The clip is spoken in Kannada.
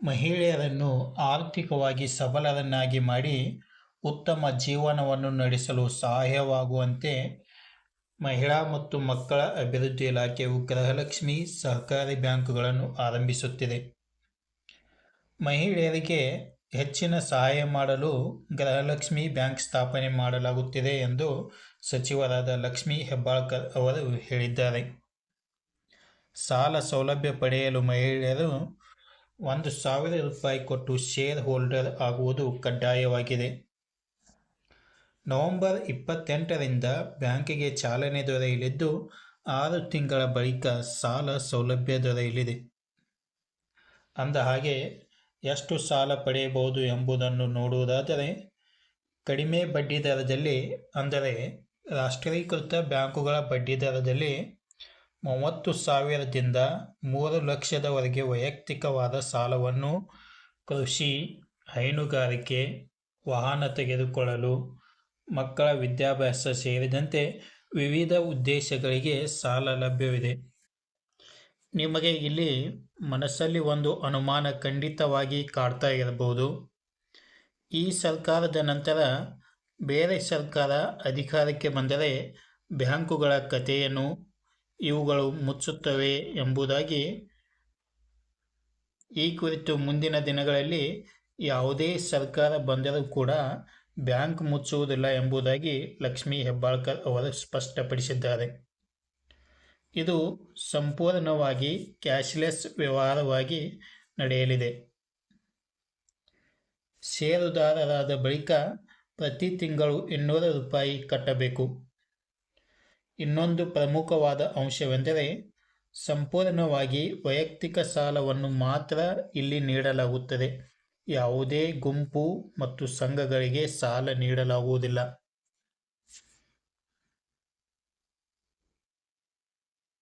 ಮಹಿಳೆಯರನ್ನು ಆರ್ಥಿಕವಾಗಿ ಸಬಲರನ್ನಾಗಿ ಮಾಡಿ ಉತ್ತಮ ಜೀವನವನ್ನು ನಡೆಸಲು ಸಹಾಯವಾಗುವಂತೆ ಮಹಿಳಾ ಮತ್ತು ಮಕ್ಕಳ ಅಭಿವೃದ್ಧಿ ಇಲಾಖೆಯು ಗೃಹಲಕ್ಷ್ಮಿ ಸಹಕಾರಿ ಬ್ಯಾಂಕುಗಳನ್ನು ಆರಂಭಿಸುತ್ತಿದೆ. ಮಹಿಳೆಯರಿಗೆ ಹೆಚ್ಚಿನ ಸಹಾಯ ಮಾಡಲು ಗೃಹಲಕ್ಷ್ಮಿ ಬ್ಯಾಂಕ್ ಸ್ಥಾಪನೆ ಮಾಡಲಾಗುತ್ತಿದೆ ಎಂದು ಸಚಿವರಾದ ಲಕ್ಷ್ಮೀ ಹೆಬ್ಬಾಳ್ಕರ್ ಅವರು ಹೇಳಿದ್ದಾರೆ. ಸಾಲ ಸೌಲಭ್ಯ ಪಡೆಯಲು ಮಹಿಳೆಯರು ಒಂದು ಸಾವಿರ ರೂಪಾಯಿ ಕೊಟ್ಟು ಶೇರ್ ಹೋಲ್ಡರ್ ಆಗುವುದು ಕಡ್ಡಾಯವಾಗಿದೆ. ನವೆಂಬರ್ ಇಪ್ಪತ್ತೆಂಟರಿಂದ ಬ್ಯಾಂಕಿಗೆ ಚಾಲನೆ ದೊರೆಯಲಿದ್ದು, ಆರು ತಿಂಗಳ ಬಳಿಕ ಸಾಲ ಸೌಲಭ್ಯ ದೊರೆಯಲಿದೆ. ಅಂದ ಹಾಗೆ, ಎಷ್ಟು ಸಾಲ ಪಡೆಯಬಹುದು ಎಂಬುದನ್ನು ನೋಡುವುದಾದರೆ, ಕಡಿಮೆ ಬಡ್ಡಿದರದಲ್ಲಿ ಅಂದರೆ ರಾಷ್ಟ್ರೀಕೃತ ಬ್ಯಾಂಕುಗಳ ಬಡ್ಡಿ ದರದಲ್ಲಿ ಮೂವತ್ತು ಸಾವಿರದಿಂದ ಮೂರು ಲಕ್ಷದವರೆಗೆ ವೈಯಕ್ತಿಕವಾದ ಸಾಲವನ್ನು ಕೃಷಿ ಹೈನುಗಾರಿಕೆ, ವಾಹನ ತೆಗೆದುಕೊಳ್ಳಲು, ಮಕ್ಕಳ ವಿದ್ಯಾಭ್ಯಾಸ ಸೇರಿದಂತೆ ವಿವಿಧ ಉದ್ದೇಶಗಳಿಗೆ ಸಾಲ ಲಭ್ಯವಿದೆ. ನಿಮಗೆ ಇಲ್ಲಿ ಮನಸ್ಸಲ್ಲಿ ಒಂದು ಅನುಮಾನ ಖಂಡಿತವಾಗಿ ಕಾಡ್ತಾ ಇರಬಹುದು. ಈ ಸರ್ಕಾರದ ನಂತರ ಬೇರೆ ಸರ್ಕಾರ ಅಧಿಕಾರಕ್ಕೆ ಬಂದರೆ ಬ್ಯಾಂಕುಗಳ ಕಥೆಯನ್ನು ಇವುಗಳು ಮುಚ್ಚುತ್ತವೆ ಎಂಬುದಾಗಿ ಈ ಕುರಿತು ಮುಂದಿನ ದಿನಗಳಲ್ಲಿ ಯಾವುದೇ ಸರ್ಕಾರ ಬಂದರೂ ಕೂಡ ಬ್ಯಾಂಕ್ ಮುಚ್ಚುವುದಿಲ್ಲ ಎಂಬುದಾಗಿ ಲಕ್ಷ್ಮೀ ಹೆಬ್ಬಾಳ್ಕರ್ ಅವರು ಸ್ಪಷ್ಟಪಡಿಸಿದ್ದಾರೆ. ಇದು ಸಂಪೂರ್ಣವಾಗಿ ಕ್ಯಾಶ್ಲೆಸ್ ವ್ಯವಹಾರವಾಗಿ ನಡೆಯಲಿದೆ. ಷೇರುದಾರರಾದ ಬಳಿಕ ಪ್ರತಿ ತಿಂಗಳು ಇನ್ನೂರು ರೂಪಾಯಿ ಕಟ್ಟಬೇಕು. ಇನ್ನೊಂದು ಪ್ರಮುಖವಾದ ಅಂಶವೆಂದರೆ ಸಂಪೂರ್ಣವಾಗಿ ವೈಯಕ್ತಿಕ ಸಾಲವನ್ನು ಮಾತ್ರ ಇಲ್ಲಿ ನೀಡಲಾಗುತ್ತದೆ. ಯಾವುದೇ ಗುಂಪು ಮತ್ತು ಸಂಘಗಳಿಗೆ ಸಾಲ ನೀಡಲಾಗುವುದಿಲ್ಲ.